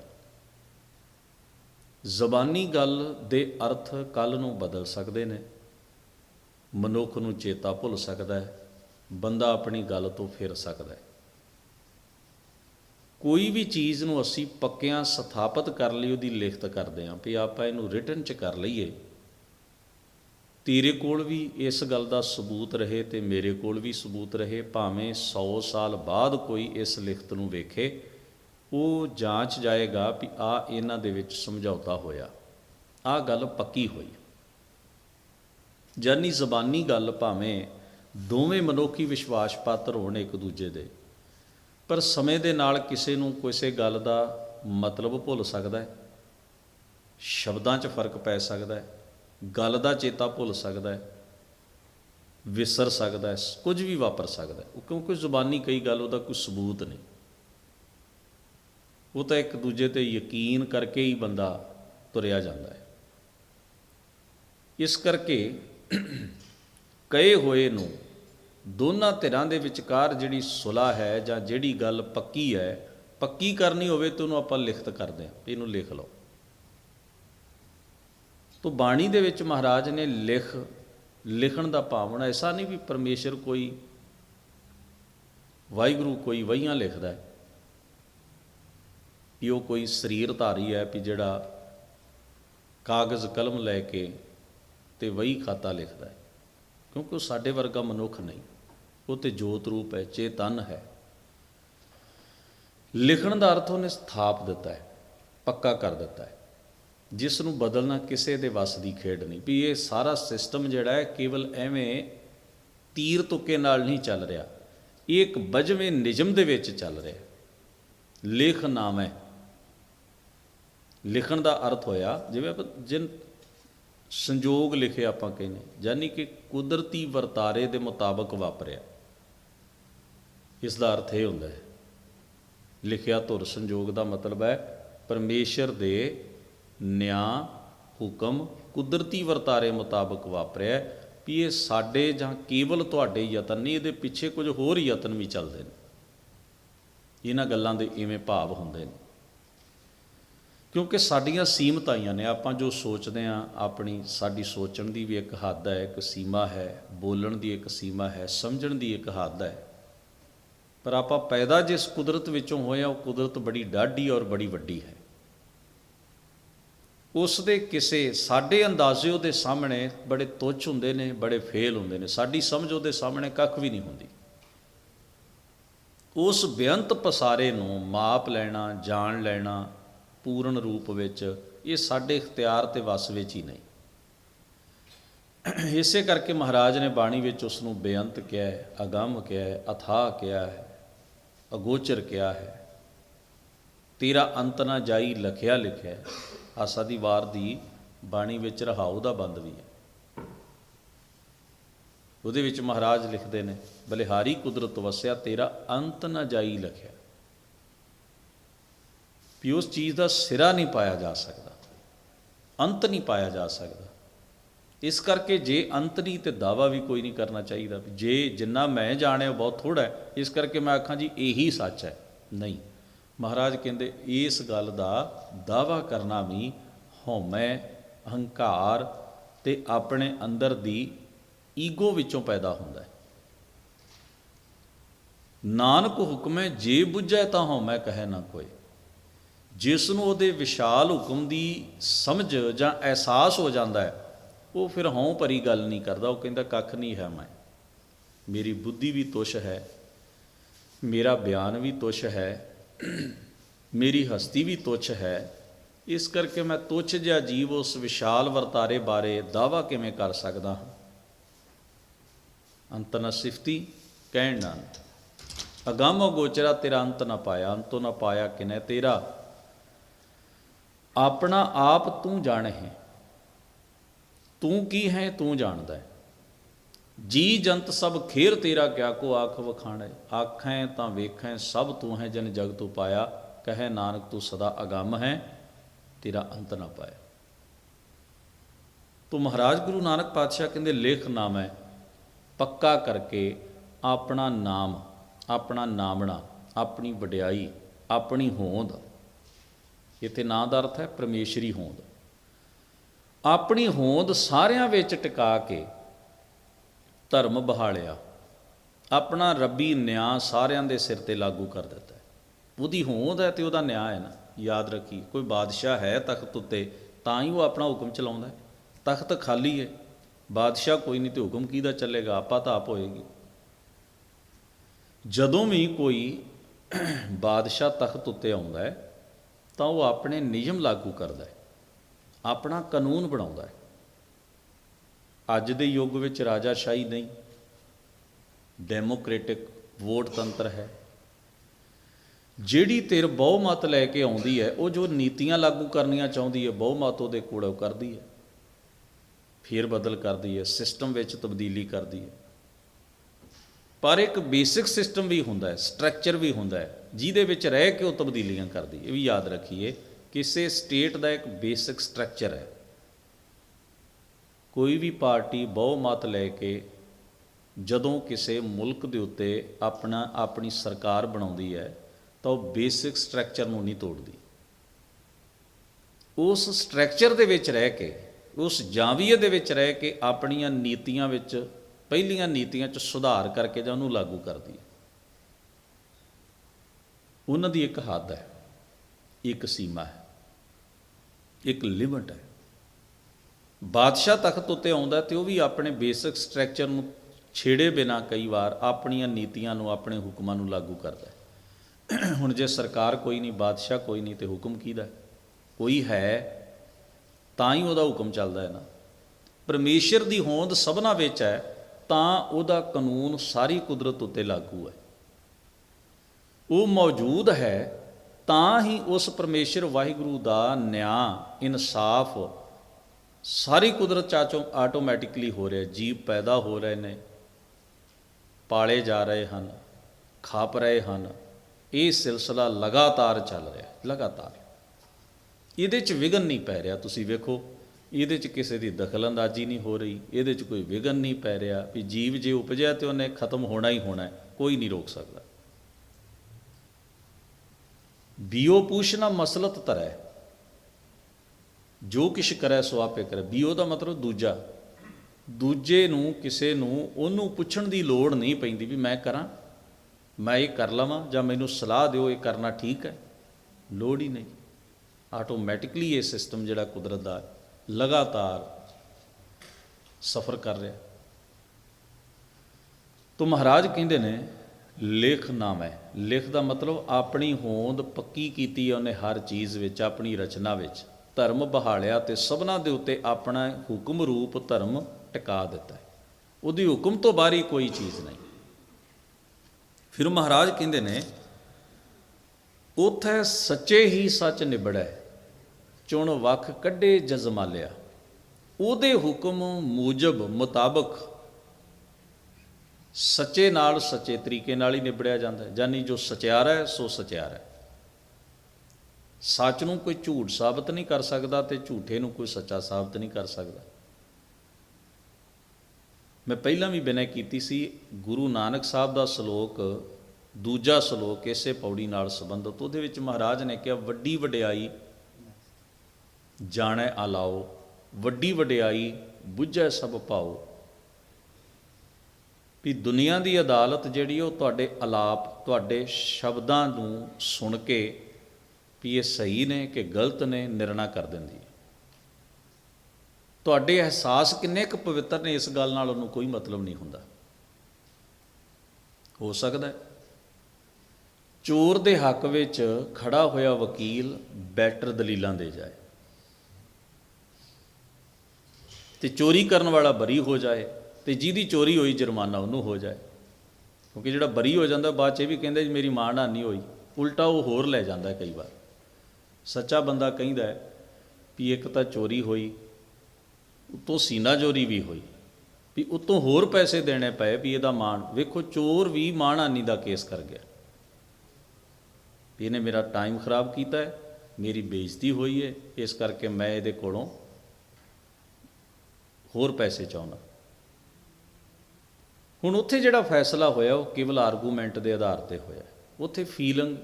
ਜ਼ਬਾਨੀ ਗੱਲ ਦੇ ਅਰਥ ਕੱਲ ਨੂੰ ਬਦਲ ਸਕਦੇ ਨੇ। ਮਨੁੱਖ ਨੂੰ ਚੇਤਾ ਭੁੱਲ ਸਕਦਾ ਹੈ। ਬੰਦਾ ਆਪਣੀ ਗੱਲ ਤੋਂ ਫਿਰ ਸਕਦਾ ਹੈ। ਕੋਈ ਵੀ ਚੀਜ਼ ਨੂੰ ਅਸੀਂ ਪੱਕਿਆਂ ਸਥਾਪਿਤ ਕਰ ਲਈ, ਉਹਦੀ ਲਿਖਤ ਕਰਦੇ ਆਂ ਵੀ ਆਪਾਂ ਇਹਨੂੰ ਰਿਟਨ ਚ ਕਰ ਲਈਏ। ਤੇਰੇ ਕੋਲ ਵੀ ਇਸ ਗੱਲ ਦਾ ਸਬੂਤ ਰਹੇ ਤੇ ਮੇਰੇ ਕੋਲ ਵੀ ਸਬੂਤ ਰਹੇ, ਭਾਵੇਂ 100 ਸਾਲ ਬਾਅਦ ਕੋਈ ਇਸ ਲਿਖਤ ਨੂੰ ਵੇਖੇ, ਉਹ ਜਾਂਚ ਜਾਏਗਾ ਵੀ ਆ ਇਹਨਾਂ ਦੇ ਵਿੱਚ ਸਮਝੌਤਾ ਹੋਇਆ। ਆ ਗੱਲ ਪੱਕੀ ਹੋਈ। ਜਾਨੀ ਜ਼ਬਾਨੀ ਗੱਲ ਭਾਵੇਂ ਦੋਵੇਂ ਮਨੁੱਖੀ ਵਿਸ਼ਵਾਸ ਪਾਤਰ ਹੋਣ ਇੱਕ ਦੂਜੇ ਦੇ, ਪਰ ਸਮੇਂ ਦੇ ਨਾਲ ਕਿਸੇ ਨੂੰ ਕਿਸੇ ਗੱਲ ਦਾ ਮਤਲਬ ਭੁੱਲ ਸਕਦਾ ਹੈ, ਸ਼ਬਦਾਂ 'ਚ ਫ਼ਰਕ ਪੈ ਸਕਦਾ ਹੈ। ਗੱਲ ਦਾ ਚੇਤਾ ਭੁੱਲ ਸਕਦਾ ਹੈ, ਵਿਸਰ ਸਕਦਾ ਹੈ, ਕੁਝ ਵੀ ਵਾਪਰ ਸਕਦਾ ਹੈ। ਉਹ ਕਿਉਂਕਿ ਜ਼ੁਬਾਨੀ ਕਈ ਗੱਲ ਉਹਦਾ ਕੋਈ ਸਬੂਤ ਨਹੀਂ। ਉਹ ਤਾਂ ਇੱਕ ਦੂਜੇ ਤੇ ਯਕੀਨ ਕਰਕੇ ਹੀ ਬੰਦਾ ਤੁਰਿਆ ਜਾਂਦਾ ਹੈ। ਇਸ ਕਰਕੇ ਕਹੇ ਹੋਏ ਨੂੰ ਦੋਨਾਂ ਧਿਰਾਂ ਦੇ ਵਿਚਕਾਰ ਜਿਹੜੀ ਸੁਲਾ ਹੈ ਜਾਂ ਜਿਹੜੀ ਗੱਲ ਪੱਕੀ ਹੈ, ਪੱਕੀ ਕਰਨੀ ਹੋਵੇ ਤਾਂ ਉਹਨੂੰ ਆਪਾਂ ਲਿਖਤ ਕਰਦੇ ਹਾਂ ਵੀ ਇਹਨੂੰ ਲਿਖ ਲਓ। ਤੋ ਬਾਣੀ ਦੇ ਵਿੱਚ ਮਹਾਰਾਜ ਨੇ ਲਿਖ, ਲਿਖਣ ਦਾ ਭਾਵਨਾ ਐਸਾ ਨਹੀਂ ਵੀ ਪਰਮੇਸ਼ਰ ਕੋਈ, ਵਾਹਿਗੁਰੂ ਕੋਈ ਵਹੀਆਂ ਲਿਖਦਾ ਹੈ। ਕਿ ਉਹ ਕੋਈ ਸਰੀਰ ਧਾਰੀ ਹੈ ਵੀ ਜਿਹੜਾ ਕਾਗਜ਼ ਕਲਮ ਲੈ ਕੇ ਤੇ ਵਹੀ ਖਾਤਾ ਲਿਖਦਾ ਹੈ। ਕਿਉਂਕਿ ਉਹ ਸਾਡੇ ਵਰਗਾ ਮਨੁੱਖ ਨਹੀਂ। ਉਹ ਤੇ ਜੋਤ ਰੂਪ ਹੈ, ਚੇਤਨ ਹੈ। ਲਿਖਣ ਦਾ ਅਰਥ ਉਹਨੇ ਸਥਾਪ ਦਿੱਤਾ ਹੈ, ਪੱਕਾ ਕਰ ਦਿੱਤਾ ਹੈ। ਜਿਸ ਨੂੰ ਬਦਲਣਾ ਕਿਸੇ ਦੇ ਵੱਸ ਦੀ ਖੇਡ ਨਹੀਂ। ਵੀ ਇਹ ਸਾਰਾ ਸਿਸਟਮ ਜਿਹੜਾ ਹੈ ਕੇਵਲ ਐਵੇਂ ਤੀਰ ਤੁੱਕੇ ਨਾਲ ਨਹੀਂ ਚੱਲ ਰਿਹਾ। ਇਹ ਇੱਕ ਬਜਵੇਂ ਨਿਯਮ ਦੇ ਵਿੱਚ ਚੱਲ ਰਿਹਾ। ਲੇਖ ਨਾਮ ਹੈ। ਲਿਖਣ ਦਾ ਅਰਥ ਹੋਇਆ, ਜਿਵੇਂ ਆਪਾਂ ਜਿਨ ਸੰਜੋਗ ਲਿਖੇ ਆਪਾਂ ਕਹਿੰਦੇ ਯਾਨੀ ਕਿ ਕੁਦਰਤੀ ਵਰਤਾਰੇ ਦੇ ਮੁਤਾਬਕ ਵਾਪਰਿਆ। ਇਸ ਦਾ ਅਰਥ ਇਹ ਹੁੰਦਾ ਹੈ, ਲਿਖਿਆ ਧੁਰ ਸੰਜੋਗ ਦਾ ਮਤਲਬ ਹੈ ਪਰਮੇਸ਼ਰ ਦੇ ਨਿਆਂ ਹੁਕਮ ਕੁਦਰਤੀ ਵਰਤਾਰੇ ਮੁਤਾਬਕ ਵਾਪਰਿਆ ਵੀ ਇਹ ਸਾਡੇ ਜਾਂ ਕੇਵਲ ਤੁਹਾਡੇ ਯਤਨ ਨਹੀਂ, ਇਹਦੇ ਪਿੱਛੇ ਕੁਝ ਹੋਰ ਯਤਨ ਵੀ ਚੱਲਦੇ ਨੇ। ਇਹਨਾਂ ਗੱਲਾਂ ਦੇ ਇਵੇਂ ਭਾਵ ਹੁੰਦੇ ਨੇ। ਕਿਉਂਕਿ ਸਾਡੀਆਂ ਸੀਮਤਾਈਆਂ ਨੇ, ਆਪਾਂ ਜੋ ਸੋਚਦੇ ਆ ਆਪਣੀ ਸਾਡੀ ਸੋਚਣ ਦੀ ਵੀ ਇੱਕ ਹੱਦ ਹੈ, ਇੱਕ ਸੀਮਾ ਹੈ, ਬੋਲਣ ਦੀ ਇੱਕ ਸੀਮਾ ਹੈ, ਸਮਝਣ ਦੀ ਇੱਕ ਹੱਦ ਹੈ। ਪਰ ਆਪਾਂ ਪੈਦਾ ਜਿਸ ਕੁਦਰਤ ਵਿੱਚੋਂ ਹੋਏ ਆ ਉਹ ਕੁਦਰਤ ਬੜੀ ਡਾਢੀ ਔਰ ਬੜੀ ਵੱਡੀ ਹੈ। ਉਸ ਦੇ ਕਿਸੇ ਸਾਡੇ ਅੰਦਾਜ਼ੇ ਉਹਦੇ ਸਾਹਮਣੇ ਬੜੇ ਤੁੱਛ ਹੁੰਦੇ ਨੇ, ਬੜੇ ਫੇਲ ਹੁੰਦੇ ਨੇ। ਸਾਡੀ ਸਮਝ ਉਹਦੇ ਸਾਹਮਣੇ ਕੱਖ ਵੀ ਨਹੀਂ ਹੁੰਦੀ। ਉਸ ਬੇਅੰਤ ਪਸਾਰੇ ਨੂੰ ਮਾਪ ਲੈਣਾ, ਜਾਣ ਲੈਣਾ ਪੂਰਨ ਰੂਪ ਵਿੱਚ ਇਹ ਸਾਡੇ ਇਖਤਿਆਰ ਤੇ ਵਸ ਵਿੱਚ ਹੀ ਨਹੀਂ। ਇਸੇ ਕਰਕੇ ਮਹਾਰਾਜ ਨੇ ਬਾਣੀ ਵਿੱਚ ਉਸ ਨੂੰ ਬੇਅੰਤ ਕਿਹਾ ਹੈ, ਅਗੰਮ ਕਿਹਾ ਹੈ, ਅਥਾਹ ਕਿਹਾ ਹੈ, ਅਗੋਚਰ ਕਿਹਾ ਹੈ। ਤੇਰਾ ਅੰਤ ਨਾ ਜਾਈ, ਲਖਿਆ ਲਿਖਿਆ। ਆਸਾ ਦੀ ਵਾਰ ਦੀ ਬਾਣੀ ਵਿੱਚ ਰਹਾਉ ਦਾ ਬੰਦ ਵੀ ਹੈ। ਉਹਦੇ ਵਿੱਚ ਮਹਾਰਾਜ ਲਿਖਦੇ ਨੇ, ਬਲਿਹਾਰੀ ਕੁਦਰਤ ਵਸਿਆ ਤੇਰਾ ਅੰਤ ਨਾ ਜਾਈ ਲਖਿਆ। ਵੀ ਉਸ ਚੀਜ਼ ਦਾ ਸਿਰਾ ਨਹੀਂ ਪਾਇਆ ਜਾ ਸਕਦਾ, ਅੰਤ ਨਹੀਂ ਪਾਇਆ ਜਾ ਸਕਦਾ। ਇਸ ਕਰਕੇ ਜੇ ਅੰਤ ਨਹੀਂ ਤੇ ਦਾਵਾ ਵੀ ਕੋਈ ਨਹੀਂ ਕਰਨਾ ਚਾਹੀਦਾ ਵੀ ਜੇ ਜਿੰਨਾ ਮੈਂ ਜਾਣਿਆ ਬਹੁਤ ਥੋੜਾ ਹੈ, ਇਸ ਕਰਕੇ ਮੈਂ ਆਖਾਂ ਜੀ ਇਹੀ ਸੱਚ ਹੈ, ਨਹੀਂ। ਮਹਾਰਾਜ ਕਹਿੰਦੇ, ਇਸ ਗੱਲ ਦਾ ਦਾਵਾ ਕਰਨਾ ਵੀ ਹਉਮੈ ਹੰਕਾਰ ਤੇ ਆਪਣੇ ਅੰਦਰ ਦੀ ਈਗੋ ਵਿੱਚੋਂ ਪੈਦਾ ਹੁੰਦਾ ਹੈ। ਨਾਨਕ ਹੁਕਮੈ ਜੇ ਬੁੱਝੈ ਤਾਂ ਹਉਮੈ ਕਹੈ ਨਾ ਕੋਈ ਜਿਸ ਨੂੰ ਉਹਦੇ ਵਿਸ਼ਾਲ ਹੁਕਮ ਦੀ ਸਮਝ ਜਾਂ ਅਹਿਸਾਸ ਹੋ ਜਾਂਦਾ ਹੈ, ਉਹ ਫਿਰ ਹਉ ਭਰੀ ਗੱਲ ਨਹੀਂ ਕਰਦਾ। ਉਹ ਕਹਿੰਦਾ, ਕੱਖ ਨਹੀਂ ਹੈ ਮੈਂ। ਮੇਰੀ ਬੁੱਧੀ ਵੀ ਤੁਸ਼ ਹੈ, ਮੇਰਾ ਬਿਆਨ ਵੀ ਤੁਸ਼ ਹੈ ਮੇਰੀ ਹਸਤੀ ਵੀ ਤੁਛ ਹੈ, ਇਸ ਕਰਕੇ ਮੈਂ ਤੁੱਛ ਜਾਂ ਜੀਵ ਉਸ ਵਿਸ਼ਾਲ ਵਰਤਾਰੇ ਬਾਰੇ ਦਾਵਾ ਕਿਵੇਂ ਕਰ ਸਕਦਾ ਹਾਂ? ਅੰਤ ਨਾ ਸਿਫਤੀ, ਕਹਿਣ ਨਾ ਅਗੰਮ ਗੋਚਰਾ ਤੇਰਾ ਅੰਤ ਨਾ ਪਾਇਆ, ਅੰਤੋ ਨਾ ਪਾਇਆ ਕਿਨੇ ਤੇਰਾ? ਆਪਣਾ ਆਪ ਤੂੰ ਜਾਣ ਹੈ। ਤੂੰ ਕੀ ਹੈ, ਤੂੰ ਜਾਣਦਾ ਹੈ। ਜੀ ਜੰਤ ਸਭ ਖੇਰ ਤੇਰਾ ਕਿਆ ਕੋ ਆਖ ਵਖਾਣੈ? ਆਖੈ ਤਾਂ ਵੇਖੈ ਸਭ ਤੂੰ ਹੈ ਜਨ ਜਗ ਤੂੰ ਪਾਇਆ। ਕਹੈ ਨਾਨਕ ਤੂੰ ਸਦਾ ਅਗੰਮ ਹੈ, ਤੇਰਾ ਅੰਤ ਨਾ ਪਾਇਆ। ਤੂੰ ਮਹਾਰਾਜ ਗੁਰੂ ਨਾਨਕ ਪਾਤਸ਼ਾਹ ਕਹਿੰਦੇ ਲੇਖ ਨਾਮ ਹੈ, ਪੱਕਾ ਕਰਕੇ ਆਪਣਾ ਨਾਮ, ਆਪਣਾ ਨਾਮਣਾ, ਆਪਣੀ ਵਡਿਆਈ, ਆਪਣੀ ਹੋਂਦ। ਇੱਥੇ ਨਾਂ ਦਾ ਅਰਥ ਹੈ ਪਰਮੇਸ਼ਰੀ ਹੋਂਦ। ਆਪਣੀ ਹੋਂਦ ਸਾਰਿਆਂ ਵਿੱਚ ਟਿਕਾ ਕੇ ਧਰਮ ਬਹਾਲਿਆ। ਆਪਣਾ ਰੱਬੀ ਨਿਆਂ ਸਾਰਿਆਂ ਦੇ ਸਿਰ ਤੇ ਲਾਗੂ ਕਰ ਦਿੱਤਾ ਹੈ। ਉਹਦੀ ਹੋਂਦ ਹੈ ਤੇ ਉਹਦਾ ਨਿਆਂ ਹੈ ਨਾ, ਯਾਦ ਰੱਖੀ। ਕੋਈ ਬਾਦਸ਼ਾਹ ਹੈ ਤਖਤ ਉੱਤੇ, ਤਾਂ ਹੀ ਉਹ ਆਪਣਾ ਹੁਕਮ ਚਲਾਉਂਦਾ ਹੈ। ਤਖਤ ਖਾਲੀ ਹੈ। ਬਾਦਸ਼ਾਹ ਕੋਈ ਨਹੀਂ ਤੇ ਹੁਕਮ ਕਿਹਦਾ ਚੱਲੇਗਾ? ਆਪਾ ਤਾਂ ਆਪ ਹੋਏਗੀ। ਜਦੋਂ ਵੀ ਕੋਈ ਬਾਦਸ਼ਾਹ ਤਖਤ ਉੱਤੇ ਆਉਂਦਾ ਹੈ, ਤਾਂ ਉਹ ਆਪਣੇ ਨਿਯਮ ਲਾਗੂ ਕਰਦਾ ਹੈ। ਆਪਣਾ ਕਾਨੂੰਨ ਬਣਾਉਂਦਾ ਹੈ। ਅੱਜ ਦੇ ਯੁੱਗ ਵਿੱਚ ਰਾਜਾਸ਼ਾਹੀ ਨਹੀਂ ਡੈਮੋਕ੍ਰੈਟਿਕ ਵੋਟ ਤੰਤਰ ਹੈ। ਜਿਹੜੀ ਧਿਰ ਬਹੁਮਤ ਲੈ ਕੇ ਆਉਂਦੀ ਹੈ, ਉਹ ਜੋ ਨੀਤੀਆਂ ਲਾਗੂ ਕਰਨੀਆਂ ਚਾਹੁੰਦੀ ਹੈ, ਬਹੁਮਤ ਉਹਦੇ ਕੋਲ ਉਹ ਕਰਦੀ ਹੈ। ਫੇਰ ਬਦਲ ਕਰਦੀ ਹੈ ਸਿਸਟਮ ਵਿੱਚ ਤਬਦੀਲੀ ਕਰਦੀ ਹੈ। ਪਰ ਇੱਕ ਬੇਸਿਕ ਸਿਸਟਮ ਵੀ ਹੁੰਦਾ ਹੈ ਸਟਰਕਚਰ ਵੀ ਹੁੰਦਾ ਹੈ, ਜਿਹਦੇ ਵਿੱਚ ਰਹਿ ਕੇ ਉਹ ਤਬਦੀਲੀਆਂ ਕਰਦੀ ਇਹ ਵੀ ਯਾਦ ਰੱਖੀਏ, ਕਿਸੇ ਸਟੇਟ ਦਾ ਇੱਕ ਬੇਸਿਕ ਸਟਰਕਚਰ ਹੈ। ਕੋਈ ਵੀ ਪਾਰਟੀ ਬਹੁਮਤ ਲੈ ਕੇ ਜਦੋਂ ਕਿਸੇ ਮੁਲਕ ਦੇ ਉੱਤੇ ਆਪਣਾ, ਆਪਣੀ ਸਰਕਾਰ ਬਣਾਉਂਦੀ ਹੈ, ਤਾਂ ਉਹ ਬੇਸਿਕ ਸਟਰਕਚਰ ਨੂੰ ਨਹੀਂ ਤੋੜਦੀ। ਉਸ ਸਟਰਕਚਰ ਦੇ ਵਿੱਚ ਰਹਿ ਕੇ, ਉਸ ਜਾਵੀਏ ਦੇ ਵਿੱਚ ਰਹਿ ਕੇ ਆਪਣੀਆਂ ਨੀਤੀਆਂ ਵਿੱਚ, ਪਹਿਲੀਆਂ ਨੀਤੀਆਂ 'ਚ ਸੁਧਾਰ ਕਰਕੇ ਜਾਂ ਉਹਨੂੰ ਲਾਗੂ ਕਰਦੀ ਹੈ। ਉਹਨਾਂ ਦੀ ਇੱਕ ਹੱਦ ਹੈ, ਇੱਕ ਸੀਮਾ ਹੈ, ਇੱਕ ਲਿਮਟ ਹੈ। ਬਾਦਸ਼ਾਹ ਤਖਤ ਉੱਤੇ ਆਉਂਦਾ ਤੇ ਉਹ ਵੀ ਆਪਣੇ ਬੇਸਿਕ ਸਟਰਕਚਰ ਨੂੰ ਛੇੜੇ ਬਿਨਾ ਕਈ ਵਾਰ ਆਪਣੀਆਂ ਨੀਤੀਆਂ ਨੂੰ, ਆਪਣੇ ਹੁਕਮਾਂ ਨੂੰ ਲਾਗੂ ਕਰਦਾ ਹੈ। ਹੁਣ ਜੇ ਸਰਕਾਰ ਕੋਈ ਨਹੀਂ, ਬਾਦਸ਼ਾਹ ਕੋਈ ਨਹੀਂ, ਤੇ ਹੁਕਮ ਕਿਹਦਾ ਹੈ? ਕੋਈ ਹੈ, ਤਾਂ ਹੀ ਉਹਦਾ ਹੁਕਮ ਚੱਲਦਾ ਹੈ ਨਾ। ਪਰਮੇਸ਼ਰ ਦੀ ਹੋਂਦ ਸਭਨਾ ਵਿੱਚ ਹੈ, ਤਾਂ ਉਹਦਾ ਕਾਨੂੰਨ ਸਾਰੀ ਕੁਦਰਤ ਉੱਤੇ ਲਾਗੂ ਹੈ। ਉਹ ਮੌਜੂਦ ਹੈ, ਤਾਂ ਹੀ ਉਸ ਪਰਮੇਸ਼ਰ ਵਾਹਿਗੁਰੂ ਦਾ ਨਿਆਂ, ਇਨਸਾਫ ਸਾਰੀ ਕੁਦਰਤ ਚਾਚੋਂ ਆਟੋਮੈਟਿਕਲੀ ਹੋ ਰਿਹਾ ਜੀਵ ਪੈਦਾ ਹੋ ਰਹੇ ਨੇ, ਪਾਲੇ ਜਾ ਰਹੇ ਹਨ, ਖਾਪ ਰਹੇ ਹਨ। ਇਹ ਸਿਲਸਿਲਾ ਲਗਾਤਾਰ ਚੱਲ ਰਿਹਾ ਲਗਾਤਾਰ। ਇਹਦੇ 'ਚ ਵਿਗਨ ਨਹੀਂ ਪੈ ਰਿਹਾ। ਤੁਸੀਂ ਵੇਖੋ, ਇਹਦੇ 'ਚ ਕਿਸੇ ਦੀ ਦਖਲਅੰਦਾਜ਼ੀ ਨਹੀਂ ਹੋ ਰਹੀ। ਇਹਦੇ 'ਚ ਕੋਈ ਵਿਗਨ ਨਹੀਂ ਪੈ ਰਿਹਾ ਵੀ ਜੀਵ ਜੇ ਉਪਜਿਆ ਤੇ ਉਹਨੇ ਖਤਮ ਹੋਣਾ ਹੀ ਹੋਣਾ ਕੋਈ ਨਹੀਂ ਰੋਕ ਸਕਦਾ। ਬਿਓ ਪੂਸ਼ਨਾ ਮਸਲਤ ਤਰੈ ਜੋ ਕਿਛ ਕਰੈ ਸੋ ਆਪੇ ਕਰੇ। ਬਿਓ ਦਾ ਮਤਲਬ ਦੂਜਾ। ਦੂਜੇ ਨੂੰ, ਕਿਸੇ ਨੂੰ, ਉਹਨੂੰ ਪੁੱਛਣ ਦੀ ਲੋੜ ਨਹੀਂ ਪੈਂਦੀ ਵੀ ਮੈਂ ਕਰਾਂ, ਮੈਂ ਇਹ ਕਰ ਲਵਾਂ ਜਾਂ ਮੈਨੂੰ ਸਲਾਹ ਦਿਓ ਇਹ ਕਰਨਾ ਠੀਕ ਹੈ। ਲੋੜ ਹੀ ਨਹੀਂ। ਆਟੋਮੈਟਿਕਲੀ ਇਹ ਸਿਸਟਮ ਜਿਹੜਾ ਕੁਦਰਤ ਦਾ ਲਗਾਤਾਰ ਸਫਰ ਕਰ ਰਿਹਾ। ਤੋ ਮਹਾਰਾਜ ਕਹਿੰਦੇ ਨੇ, ਲਿਖ ਨਾਮ ਹੈ। ਲਿਖ ਦਾ ਮਤਲਬ ਆਪਣੀ ਹੋਂਦ ਪੱਕੀ ਕੀਤੀ ਹੈ ਉਹਨੇ ਹਰ ਚੀਜ਼ ਵਿੱਚ, ਆਪਣੀ ਰਚਨਾ ਵਿੱਚ। ਧਰਮ ਬਹਾਲਿਆ ਤੇ ਸਭਨਾ ਦੇ ਉੱਤੇ ਆਪਣਾ ਹੁਕਮ ਰੂਪ ਧਰਮ ਟਿਕਾ ਦਿੱਤਾ ਹੈ। ਉਹਦੀ ਹੁਕਮ ਤੋਂ ਬਾਹਰੀ ਕੋਈ ਚੀਜ਼ ਨਹੀਂ। ਫਿਰ ਮਹਾਰਾਜ ਕਹਿੰਦੇ ਨੇ, ਉਥੇ ਸੱਚੇ ਹੀ ਸੱਚ ਨਿਬੜੈ, ਚੁਣ ਵਖ ਕੱਢੇ ਜਜ਼ਮਾਲਿਆ। ਉਹਦੇ ਹੁਕਮ ਮੂਜਬ ਮੁਤਾਬਕ ਸੱਚੇ ਨਾਲ ਸੱਚੇ ਤਰੀਕੇ ਨਾਲ ਹੀ ਨਿਬੜਿਆ ਜਾਂਦਾ ਹੈ। ਜਾਨੀ ਜੋ ਸਚਿਆਰਾ ਹੈ, ਸੋ ਸਚਿਆਰਾ ਹੈ। ਸੱਚ ਨੂੰ ਕੋਈ ਝੂਠ ਸਾਬਤ ਨਹੀਂ ਕਰ ਸਕਦਾ ਤੇ ਝੂਠੇ ਨੂੰ ਕੋਈ ਸੱਚਾ ਸਾਬਤ ਨਹੀਂ ਕਰ ਸਕਦਾ। ਮੈਂ ਪਹਿਲਾਂ ਵੀ ਬਿਨੈ ਕੀਤੀ ਸੀ, ਗੁਰੂ ਨਾਨਕ ਸਾਹਿਬ ਦਾ ਸ਼ਲੋਕ, ਦੂਜਾ ਸ਼ਲੋਕ ਇਸੇ ਪੌੜੀ ਨਾਲ ਸੰਬੰਧਿਤ, ਉਹਦੇ ਵਿੱਚ ਮਹਾਰਾਜ ਨੇ ਕਿਹਾ, ਵੱਡੀ ਵਡਿਆਈ ਜਾਣੈ ਆਲਾਓ, ਵੱਡੀ ਵਡਿਆਈ ਬੁੱਝੈ ਸਭ ਪਾਓ ਵੀ ਦੁਨੀਆ ਦੀ ਅਦਾਲਤ ਜਿਹੜੀ ਉਹ ਤੁਹਾਡੇ ਅਲਾਪ ਤੁਹਾਡੇ ਸ਼ਬਦਾਂ ਨੂੰ ਸੁਣ ਕੇ ਵੀ ਇਹ ਸਹੀ ਨੇ ਕਿ ਗਲਤ ਨੇ, ਨਿਰਣਾ ਕਰ ਦਿੰਦੀ ਹੈ। ਤੁਹਾਡੇ ਅਹਿਸਾਸ ਕਿੰਨੇ ਕੁ ਪਵਿੱਤਰ ਨੇ, ਇਸ ਗੱਲ ਨਾਲ ਉਹਨੂੰ ਕੋਈ ਮਤਲਬ ਨਹੀਂ ਹੁੰਦਾ। ਹੋ ਸਕਦਾ ਹੈ। ਚੋਰ ਦੇ ਹੱਕ ਵਿੱਚ ਖੜਾ ਹੋਇਆ ਵਕੀਲ ਬੈਟਰ ਦਲੀਲਾਂ ਦੇ ਜਾਏ ਤੇ ਚੋਰੀ ਕਰਨ ਵਾਲਾ ਬਰੀ ਹੋ ਜਾਏ ਤੇ ਜਿਹਦੀ ਚੋਰੀ ਹੋਈ ਜੁਰਮਾਨਾ ਉਹਨੂੰ ਹੋ ਜਾਏ। ਕਿਉਂਕਿ ਜਿਹੜਾ ਬਰੀ ਹੋ ਜਾਂਦਾ, ਬਾਅਦ ਚ ਇਹ ਵੀ ਕਹਿੰਦਾ ਜੀ ਮੇਰੀ ਮਾਂ ਹਾਨੀ ਹੋਈ। ਉਲਟਾ ਉਹ ਹੋਰ ਲੈ ਜਾਂਦਾ ਕਈ ਵਾਰ। ਸੱਚਾ ਬੰਦਾ ਕਹਿੰਦਾ ਹੈ ਵੀ ਇੱਕ ਤਾਂ ਚੋਰੀ ਹੋਈ, ਉਤੋਂ ਸੀਨਾ ਚੋਰੀ ਵੀ ਹੋਈ, ਵੀ ਉਤੋਂ ਹੋਰ ਪੈਸੇ ਦੇਣੇ ਪਏ ਵੀ ਇਹਦਾ ਮਾਣ। ਵੇਖੋ, ਚੋਰ ਵੀ ਮਾਣਹਾਨੀ ਦਾ ਕੇਸ ਕਰ ਗਿਆ। ਵੀ ਇਹਨੇ ਮੇਰਾ ਟਾਈਮ ਖਰਾਬ ਕੀਤਾ ਹੈ, ਮੇਰੀ ਬੇਇੱਜ਼ਤੀ ਹੋਈ ਹੈ, ਇਸ ਕਰਕੇ ਮੈਂ ਇਹਦੇ ਕੋਲੋਂ ਹੋਰ ਪੈਸੇ ਚਾਹੁੰਦਾ। ਹੁਣ ਉੱਥੇ ਜਿਹੜਾ ਫੈਸਲਾ ਹੋਇਆ, ਉਹ ਕੇਵਲ ਆਰਗੂਮੈਂਟ ਦੇ ਆਧਾਰ ਤੇ ਹੋਇਆ। ਉੱਥੇ ਫੀਲਿੰਗ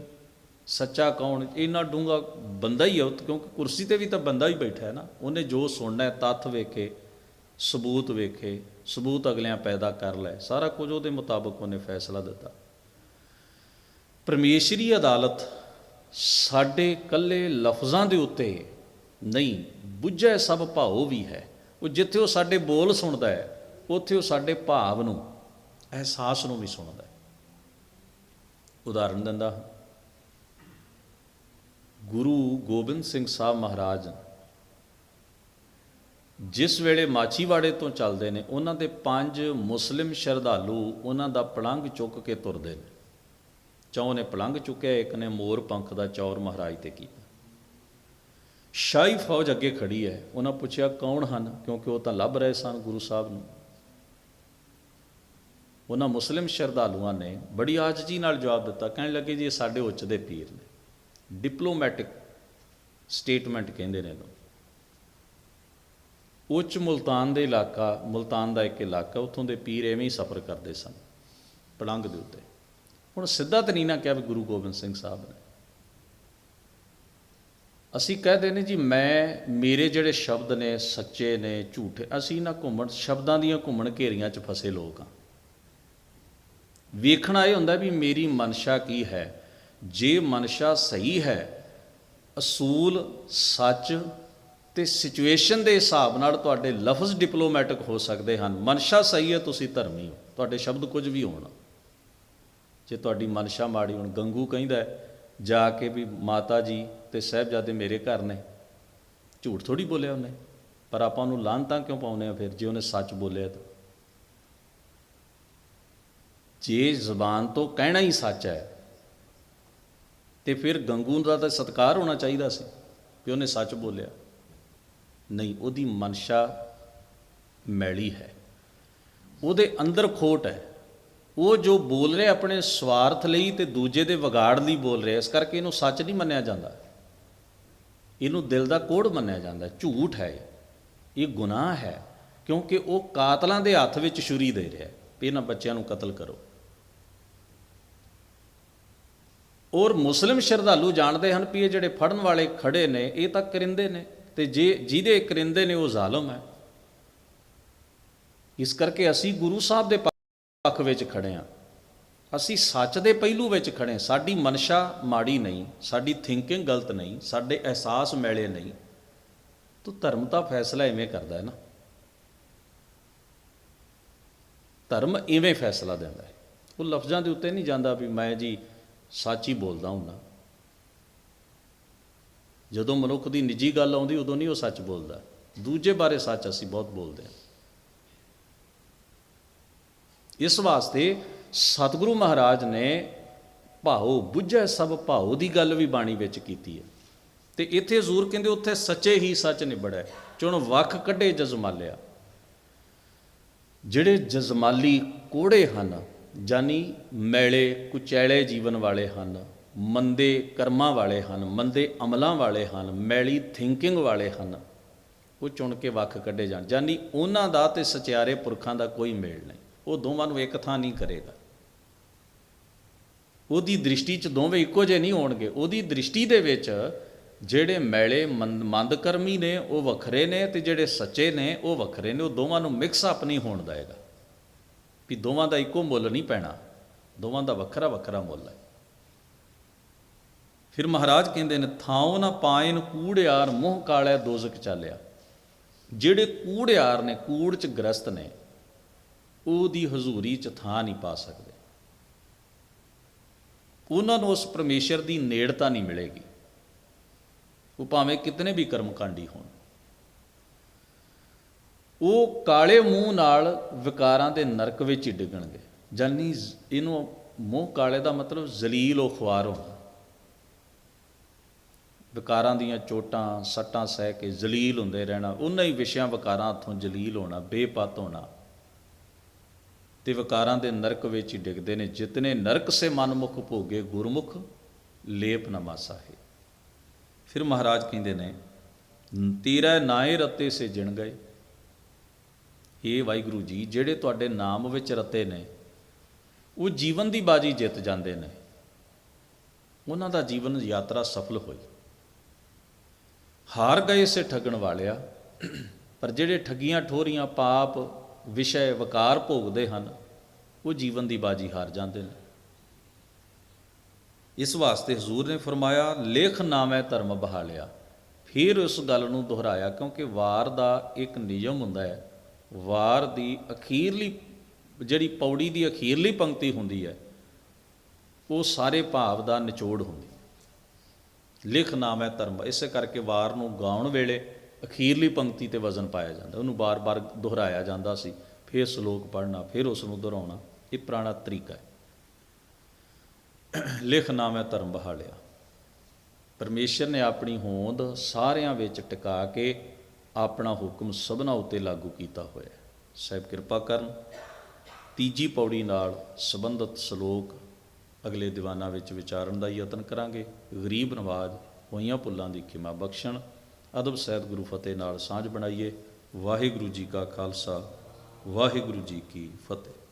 ਸੱਚਾ ਕੌਣ? ਇੰਨਾ ਡੂੰਗਾ ਬੰਦਾ ਹੀ ਹੈ ਉਹ, ਕਿਉਂਕਿ ਕੁਰਸੀ ਤੇ ਵੀ ਤਾਂ ਬੰਦਾ ਹੀ ਬੈਠਾ ਹੈ ਨਾ। ਉਹਨੇ ਜੋ ਸੁਣਨਾ ਹੈ, ਤੱਥ ਵੇਖੇ, ਸਬੂਤ ਵੇਖੇ, ਸਬੂਤ ਅਗਲਿਆਂ ਪੈਦਾ ਕਰ ਲੈ ਸਾਰਾ ਕੁਝ ਉਹਦੇ ਮੁਤਾਬਕ ਉਹਨੇ ਫੈਸਲਾ ਦਿੱਤਾ। ਪਰਮੇਸ਼ਰੀ ਅਦਾਲਤ ਸਾਡੇ ਕੱਲੇ ਲਫ਼ਜ਼ਾਂ ਦੇ ਉੱਤੇ ਨਹੀਂ, ਬੁੱਝੇ ਸਭ ਭਾਉ ਵੀ ਹੈ। ਉਹ ਜਿੱਥੇ ਉਹ ਸਾਡੇ ਬੋਲ ਸੁਣਦਾ ਹੈ, ਉੱਥੇ ਉਹ ਸਾਡੇ ਭਾਵ ਨੂੰ, ਅਹਿਸਾਸ ਨੂੰ ਵੀ ਸੁਣਦਾ ਹੈ। ਉਦਾਹਰਨ ਦਿੰਦਾ ਹਾਂ। ਗੁਰੂ ਗੋਬਿੰਦ ਸਿੰਘ ਸਾਹਿਬ ਮਹਾਰਾਜ ਜਿਸ ਵੇਲੇ ਮਾਚੀਵਾੜੇ ਤੋਂ ਚੱਲਦੇ ਨੇ, ਉਹਨਾਂ ਦੇ ਪੰਜ ਮੁਸਲਿਮ ਸ਼ਰਧਾਲੂ ਉਹਨਾਂ ਦਾ ਪਲੰਘ ਚੁੱਕ ਕੇ ਤੁਰਦੇ ਨੇ। ਚੌਂ ਨੇ ਪਲੰਘ ਚੁੱਕਿਆ, ਇੱਕ ਨੇ ਮੋਰ ਪੰਖ ਦਾ ਚੌਰ ਮਹਾਰਾਜ ਤੇ ਕੀਤਾ। ਸ਼ਾਹੀ ਫੌਜ ਅੱਗੇ ਖੜੀ ਹੈ। ਉਹਨਾਂ ਪੁੱਛਿਆ, ਕੌਣ ਹਨ? ਕਿਉਂਕਿ ਉਹ ਤਾਂ ਲੱਭ ਰਹੇ ਸਨ ਗੁਰੂ ਸਾਹਿਬ ਨੂੰ। ਉਹਨਾਂ ਮੁਸਲਿਮ ਸ਼ਰਧਾਲੂਆਂ ਨੇ ਬੜੀ ਆਜਜੀ ਨਾਲ ਜਵਾਬ ਦਿੱਤਾ। ਕਹਿਣ ਲੱਗੇ, ਜੀ, ਇਹ ਸਾਡੇ ਉੱਚ ਦੇ ਪੀਰ ਨੇ। ਡਿਪਲੋਮੈਟਿਕ ਸਟੇਟਮੈਂਟ ਕਹਿੰਦੇ ਨੇ ਇਹਨੂੰ। ਉੱਚ ਮੁਲਤਾਨ ਦੇ ਇਲਾਕਾ, ਮੁਲਤਾਨ ਦਾ ਇੱਕ ਇਲਾਕਾ, ਉੱਥੋਂ ਦੇ ਪੀਰ ਐਵੇਂ ਹੀ ਸਫ਼ਰ ਕਰਦੇ ਸਨ, ਪਲੰਘ ਦੇ ਉੱਤੇ। ਹੁਣ ਸਿੱਧਾ ਤਾਂ ਨਹੀਂ ਨਾ ਕਿਹਾ ਵੀ ਗੁਰੂ ਗੋਬਿੰਦ ਸਿੰਘ ਸਾਹਿਬ ਨੇ। ਅਸੀਂ ਕਹਦੇ ਨੇ ਜੀ, ਮੈਂ, ਮੇਰੇ ਜਿਹੜੇ ਸ਼ਬਦ ਨੇ, ਸੱਚੇ ਨੇ, ਝੂਠੇ, ਅਸੀਂ ਨਾ ਘੁੰਮਣ, ਸ਼ਬਦਾਂ ਦੀਆਂ ਘੁੰਮਣ ਘੇਰੀਆਂ 'ਚ ਫਸੇ ਲੋਕ ਆ ਵੇਖਣਾ ਇਹ ਹੁੰਦਾ ਵੀ ਮੇਰੀ ਮਨਸ਼ਾ ਕੀ ਹੈ ਜੇ ਮਨਸ਼ਾ ਸਹੀ ਹੈ, ਅਸੂਲ ਸੱਚ ਤੇ ਸਿਚੁਏਸ਼ਨ ਦੇ ਹਿਸਾਬ ਨਾਲ ਤੁਹਾਡੇ ਲਫ਼ਜ਼ ਡਿਪਲੋਮੈਟਿਕ ਹੋ ਸਕਦੇ ਹਨ। ਮਨਸ਼ਾ ਸਹੀ ਹੈ, ਤੁਸੀਂ ਧਰਮੀ ਹੋ। ਤੁਹਾਡੇ ਸ਼ਬਦ ਕੁਝ ਵੀ ਹੋਣ। ਜੇ ਤੁਹਾਡੀ ਮਨਸ਼ਾ ਮਾੜੀ ਹੁਣ, ਗੰਗੂ ਕਹਿੰਦਾ ਜਾ ਕੇ ਵੀ ਮਾਤਾ ਜੀ ਤੇ ਸਾਹਿਬਜ਼ਾਦੇ ਮੇਰੇ ਘਰ ਨੇ। ਝੂਠ ਥੋੜੀ ਬੋਲਿਆ ਉਹਨੇ। ਪਰ ਆਪਾਂ ਉਹਨੂੰ ਲਾਂਤਾਂ ਕਿਉਂ ਪਾਉਨੇ ਆ ਫਿਰ, ਜੇ ਉਹਨੇ ਸੱਚ ਬੋਲਿਆ ਤਾਂ? ਜੇ ਜ਼ਬਾਨ ਤੋਂ ਕਹਿਣਾ ਹੀ ਸੱਚ ਹੈ ਤੇ ਫਿਰ ਗੰਗੂ ਦਾ ਤਾਂ ਸਤਿਕਾਰ ਹੋਣਾ ਚਾਹੀਦਾ ਸੀ ਕਿ ਉਹਨੇ ਸੱਚ ਬੋਲਿਆ। ਨਹੀਂ, ਉਹਦੀ ਮਨਸ਼ਾ ਮੈਲੀ ਹੈ। ਉਹਦੇ ਅੰਦਰ ਖੋਟ ਹੈ। ਉਹ ਜੋ ਬੋਲ ਰਿਹਾ ਆਪਣੇ ਸਵਾਰਥ ਲਈ ਤੇ ਦੂਜੇ ਦੇ ਵਿਗਾੜ ਲਈ ਬੋਲ ਰਿਹਾ, ਇਸ ਕਰਕੇ ਇਹਨੂੰ ਸੱਚ ਨਹੀਂ ਮੰਨਿਆ ਜਾਂਦਾ। ਇਹਨੂੰ ਦਿਲ ਦਾ ਕੋੜ ਮੰਨਿਆ ਜਾਂਦਾ। ਝੂਠ ਹੈ ਇਹ। ਗੁਨਾਹ ਹੈ, ਕਿਉਂਕਿ ਉਹ ਕਾਤਲਾਂ ਦੇ ਹੱਥ ਵਿੱਚ ਛੁਰੀ ਦੇ ਰਿਹਾ ਵੀ ਇਹਨਾਂ ਬੱਚਿਆਂ ਨੂੰ ਕਤਲ ਕਰੋ। ਔਰ ਮੁਸਲਿਮ ਸ਼ਰਧਾਲੂ ਜਾਣਦੇ ਹਨ ਵੀ ਇਹ ਜਿਹੜੇ ਫੜਨ ਵਾਲੇ ਖੜੇ ਨੇ, ਇਹ ਤਾਂ ਕਰਿੰਦੇ ਨੇ ਤੇ ਜੇ ਜਿਹਦੇ ਕਰਿੰਦੇ ਨੇ ਉਹ ਜ਼ਾਲਮ ਹੈ। ਇਸ ਕਰਕੇ ਅਸੀਂ ਗੁਰੂ ਸਾਹਿਬ ਦੇ ਪੱਖ ਵਿੱਚ ਖੜੇ ਹਾਂ। ਅਸੀਂ ਸੱਚ ਦੇ ਪਹਿਲੂ ਵਿੱਚ ਖੜੇ ਸਾਡੀ ਮਨਸ਼ਾ ਮਾੜੀ ਨਹੀਂ, ਸਾਡੀ ਥਿੰਕਿੰਗ ਗਲਤ ਨਹੀਂ, ਸਾਡੇ ਅਹਿਸਾਸ ਮੈਲੇ ਨਹੀਂ। ਤੋ ਧਰਮ ਤਾਂ ਫੈਸਲਾ ਇਵੇਂ ਕਰਦਾ ਹੈ ਨਾ। ਧਰਮ ਇਵੇਂ ਫੈਸਲਾ ਦਿੰਦਾ ਹੈ। ਉਹ ਲਫ਼ਜ਼ਾਂ ਦੇ ਉੱਤੇ ਨਹੀਂ ਜਾਂਦਾ ਵੀ ਮੈਂ ਜੀ ਸੱਚ ਹੀ ਬੋਲਦਾ ਹੁੰਦਾ। ਜਦੋਂ ਮਨੁੱਖ ਦੀ ਨਿੱਜੀ ਗੱਲ ਆਉਂਦੀ, ਉਦੋਂ ਨਹੀਂ ਉਹ ਸੱਚ ਬੋਲਦਾ। ਦੂਜੇ ਬਾਰੇ ਸੱਚ ਅਸੀਂ ਬਹੁਤ ਬੋਲਦੇ ਹਾਂ। ਇਸ ਵਾਸਤੇ ਸਤਿਗੁਰੂ ਮਹਾਰਾਜ ਨੇ ਭਾਉ ਬੁੱਝੈ ਸਭ ਭਾਉ ਦੀ ਗੱਲ ਵੀ ਬਾਣੀ ਵਿੱਚ ਕੀਤੀ ਹੈ। ਤੇ ਇੱਥੇ ਹਜ਼ੂਰ ਕਹਿੰਦੇ ਉੱਥੇ ਸੱਚੇ ਹੀ ਸੱਚ ਨਿਬੜੈ, ਚੁਣ ਵੱਖ ਕੱਢੇ ਜਜ਼ਮਾਲਿਆ। ਜਿਹੜੇ ਜਜ਼ਮਾਲੀ ਕੋੜੇ ਹਨ ਜਾਨੀ ਮੈਲੇ ਕੁਚੈਲੇ ਜੀਵਨ ਵਾਲੇ ਹਨ, ਮੰਦੇ ਕਰਮਾਂ ਵਾਲੇ ਹਨ, ਮੰਦੇ ਅਮਲਾਂ ਵਾਲੇ ਹਨ, ਮੈਲੀ ਥਿੰਕਿੰਗ ਵਾਲੇ ਹਨ। ਉਹ ਚੁਣ ਕੇ ਵੱਖ ਕੱਢੇ ਜਾਣ। ਜਾਨੀ ਉਹਨਾਂ ਦਾ ਤੇ ਸਚਿਆਰੇ ਪੁਰਖਾਂ ਦਾ ਕੋਈ ਮੇਲ ਨਹੀਂ। ਉਹ ਦੋਵਾਂ ਨੂੰ ਇੱਕ ਥਾਂ ਨਹੀਂ ਕਰੇਗਾ। ਉਹਦੀ ਦ੍ਰਿਸ਼ਟੀ 'ਚ ਦੋਵੇਂ ਇੱਕੋ ਜਿਹੇ ਨਹੀਂ ਹੋਣਗੇ। ਉਹਦੀ ਦ੍ਰਿਸ਼ਟੀ ਦੇ ਵਿੱਚ ਜਿਹੜੇ ਮੈਲੇ ਮੰਦ ਮੰਦਕਰਮੀ ਨੇ, ਉਹ ਵੱਖਰੇ ਨੇ ਤੇ ਜਿਹੜੇ ਸੱਚੇ ਨੇ, ਉਹ ਵੱਖਰੇ ਨੇ। ਉਹ ਦੋਵਾਂ ਨੂੰ ਮਿਕਸ ਅਪ ਨਹੀਂ ਹੋਣ ਦੇਗਾ। ਵੀ ਦੋਵਾਂ ਦਾ ਇੱਕੋ ਮੁੱਲ ਨਹੀਂ ਪੈਣਾ, ਦੋਵਾਂ ਦਾ ਵੱਖਰਾ ਵੱਖਰਾ ਮੁੱਲ ਹੈ। ਫਿਰ ਮਹਾਰਾਜ ਕਹਿੰਦੇ ਨੇ, ਥਾਉ ਨਾ ਪਾਇਨ ਕੂੜਿਆਰ ਮੂੰਹ ਕਾਲਿਆ ਦੋਜ਼ਕ ਚਾਲਿਆ। ਜਿਹੜੇ ਕੂੜਿਆਰ ਨੇ, ਕੂੜ ਚ ਗ੍ਰਸਤ ਨੇ, ਉਹਦੀ ਹਜ਼ੂਰੀ ਚ ਥਾਂ ਨਹੀਂ ਪਾ ਸਕਦੇ। ਉਹਨਾਂ ਨੂੰ ਉਸ ਪਰਮੇਸ਼ਰ ਦੀ ਨੇੜਤਾ ਨਹੀਂ ਮਿਲੇਗੀ। ਉਹ ਭਾਵੇਂ ਕਿਤਨੇ ਵੀ ਕਰਮਕਾਂਡੀ ਹੋਣ। ਉਹ ਕਾਲੇ ਮੂੰਹ ਨਾਲ ਵਿਕਾਰਾਂ ਦੇ ਨਰਕ ਵਿੱਚ ਹੀ ਡਿੱਗਣਗੇ। ਜਾਨੀ ਇਹਨੂੰ ਮੂੰਹ ਕਾਲੇ ਦਾ ਮਤਲਬ ਜ਼ਲੀਲ ਉਹ ਖੁਆਰ ਹੋਣਾ। ਵਿਕਾਰਾਂ ਦੀਆਂ ਚੋਟਾਂ, ਸੱਟਾਂ ਸਹਿ ਕੇ ਜ਼ਲੀਲ ਹੁੰਦੇ ਰਹਿਣਾ, ਉਹਨਾਂ ਹੀ ਵਿਸ਼ਿਆਂ ਵਿਕਾਰਾਂ ਹੱਥੋਂ ਜਲੀਲ ਹੋਣਾ, ਬੇਪਤ ਹੋਣਾ। ਤੇ ਵਿਕਾਰਾਂ ਦੇ ਨਰਕ ਵਿੱਚ ਹੀ ਡਿੱਗਦੇ ਨੇ। ਜਿਤਨੇ ਨਰਕ ਸੇ ਮਨਮੁਖ ਭੋਗੇ, ਗੁਰਮੁਖ ਲੇਪ ਨ ਮਾਸਾ ਹੈ ਫਿਰ ਮਹਾਰਾਜ ਕਹਿੰਦੇ ਨੇ, ਤੀਰਾ ਨਾਏ ਰਤੇ ਸੇ ਜਿਣ ਗਏ। ਇਹ ਵਾਹਿਗੁਰੂ ਜੀ, ਜਿਹੜੇ ਤੁਹਾਡੇ ਨਾਮ ਵਿੱਚ ਰਤੇ ਨੇ, ਉਹ ਜੀਵਨ ਦੀ ਬਾਜੀ ਜਿੱਤ ਜਾਂਦੇ ਨੇ। ਉਹਨਾਂ ਦਾ ਜੀਵਨ ਯਾਤਰਾ ਸਫਲ ਹੋਈ। ਹਾਰ ਗਏ ਸੇ ਠੱਗਣ ਵਾਲਿਆ, ਪਰ ਜਿਹੜੇ ਠੱਗੀਆਂ ਠੋਰੀਆਂ ਪਾਪ, ਵਿਸ਼ੇ, ਵਕਾਰ ਭੋਗਦੇ ਹਨ, ਉਹ ਜੀਵਨ ਦੀ ਬਾਜੀ ਹਾਰ ਜਾਂਦੇ ਨੇ। ਇਸ ਵਾਸਤੇ ਹਜ਼ੂਰ ਨੇ ਫਰਮਾਇਆ, ਲੇਖ ਨਾਮੈ ਧਰਮ ਬਹਾਲਿਆ। ਫਿਰ ਉਸ ਗੱਲ ਨੂੰ ਦੁਹਰਾਇਆ, ਕਿਉਂਕਿ ਵਾਰ ਦਾ ਇੱਕ ਨਿਯਮ ਹੁੰਦਾ ਹੈ ਵਾਰ ਦੀ ਅਖੀਰਲੀ, ਜਿਹੜੀ ਪੌੜੀ ਦੀ ਅਖੀਰਲੀ ਪੰਕਤੀ ਹੁੰਦੀ ਹੈ, ਉਹ ਸਾਰੇ ਭਾਵ ਦਾ ਨਿਚੋੜ ਹੁੰਦੀ ਲਿਖ ਨਾਮ ਹੈ ਧਰਮ, ਇਸੇ ਕਰਕੇ ਵਾਰ ਨੂੰ ਗਾਉਣ ਵੇਲੇ ਅਖੀਰਲੀ ਪੰਕਤੀ ਤੇ ਵਜ਼ਨ ਪਾਇਆ ਜਾਂਦਾ। ਉਹਨੂੰ ਬਾਰ-ਬਾਰ ਦੁਹਰਾਇਆ ਜਾਂਦਾ ਸੀ, ਫਿਰ ਸ਼ਲੋਕ ਪੜ੍ਹਨਾ, ਫਿਰ ਉਸ ਨੂੰ ਦੁਹਰਾਉਣਾ, ਇਹ ਪੁਰਾਣਾ ਤਰੀਕਾ ਹੈ। ਲਿਖ ਨਾਮ ਹੈ ਧਰਮ ਬਹਾਲਿਆ। ਪਰਮੇਸ਼ਰ ਨੇ ਆਪਣੀ ਹੋਂਦ ਸਾਰਿਆਂ ਵਿੱਚ ਟਿਕਾ ਕੇ ਆਪਣਾ ਹੁਕਮ ਸਭਨਾ ਉੱਤੇ ਲਾਗੂ ਕੀਤਾ ਹੋਇਆ ਹੈ। ਸਾਹਿਬ ਕਿਰਪਾ ਕਰਨ, ਤੀਜੀ ਪੌੜੀ ਨਾਲ ਸੰਬੰਧਿਤ ਸ਼ਲੋਕ ਅਗਲੇ ਦੀਵਾਨਾਂ ਵਿੱਚ ਵਿਚਾਰਨ ਦਾ ਯਤਨ ਕਰਾਂਗੇ। ਗਰੀਬ ਨਵਾਜ, ਹੋਈਆਂ ਭੁੱਲਾਂ ਦੀ ਖਿਮਾ ਬਖਸ਼ਣ, ਅਦਬ ਸਹਿਤ ਗੁਰੂ ਫਤਿਹ ਨਾਲ ਸਾਂਝ ਬਣਾਈਏ। ਵਾਹਿਗੁਰੂ ਜੀ ਕਾ ਖਾਲਸਾ, ਵਾਹਿਗੁਰੂ ਜੀ ਕੀ ਫਤਿਹ।